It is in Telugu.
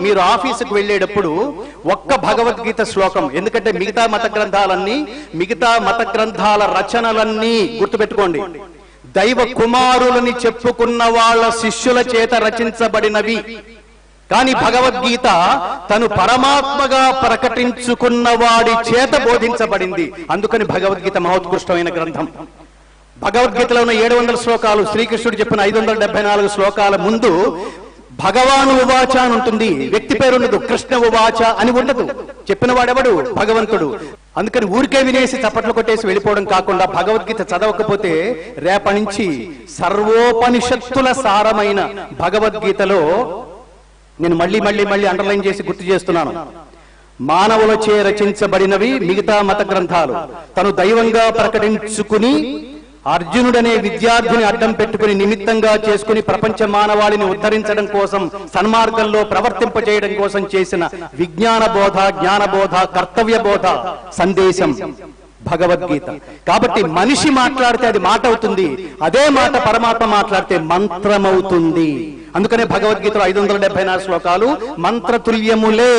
మీరు ఆఫీసుకు వెళ్ళేటప్పుడు ఒక్క భగవద్గీత శ్లోకం ఎందుకంటే మిగతా మత గ్రంథాలన్నీ మిగతా మత గ్రంథాల రచనలన్నీ గుర్తుపెట్టుకోండి. దైవ కుమారులని చెప్పుకున్న వాళ్ళ శిష్యుల చేత రచించబడినవి. కానీ భగవద్గీత తను పరమాత్మగా ప్రకటించుకున్న వాడి చేత బోధించబడింది. అందుకని భగవద్గీత మహోత్కృష్టమైన గ్రంథం. భగవద్గీతలో ఉన్న ఏడు వందల శ్లోకాలు శ్రీకృష్ణుడు చెప్పిన ఐదు వందల డెబ్బై నాలుగు శ్లోకాల ముందు భగవాను ఉవాచ అని ఉంటుంది. వ్యక్తి పేరు ఉండదు. కృష్ణ ఉవాచ అని ఉండదు. చెప్పిన వాడెవడు? భగవంతుడు. అందుకని ఊరికే వినేసి చప్పట్లు కొట్టేసి వెళ్ళిపోవడం కాకుండా భగవద్గీత చదవకపోతే రేపటి నుంచి సర్వోపనిషత్తుల సారమైన భగవద్గీతలో నేను మళ్ళీ మళ్ళీ మళ్ళీ అండర్లైన్ చేసి గుర్తు చేస్తున్నాను. మానవులచే రచించబడినవి మిగతా మత గ్రంథాలు. తను దైవంగా ప్రకటించుకుని అర్జునుడనే విద్యార్థిని అడ్డం పెట్టుకుని నిమిత్తంగా చేసుకుని ప్రపంచ మానవాళిని ఉద్ధరించడం కోసం సన్మార్గంలో ప్రవర్తింపజేయడం కోసం చేసిన విజ్ఞాన బోధ జ్ఞాన బోధ కర్తవ్య బోధ సందేశం భగవద్గీత. కాబట్టి మనిషి మాట్లాడితే అది మాట అవుతుంది అదే మాట పరమాత్మ మాట్లాడితే మంత్రమవుతుంది. అందుకనే భగవద్గీతలో ఐదు వందల డెబ్బై నాలుగు శ్లోకాలు మంత్రతుల్యములే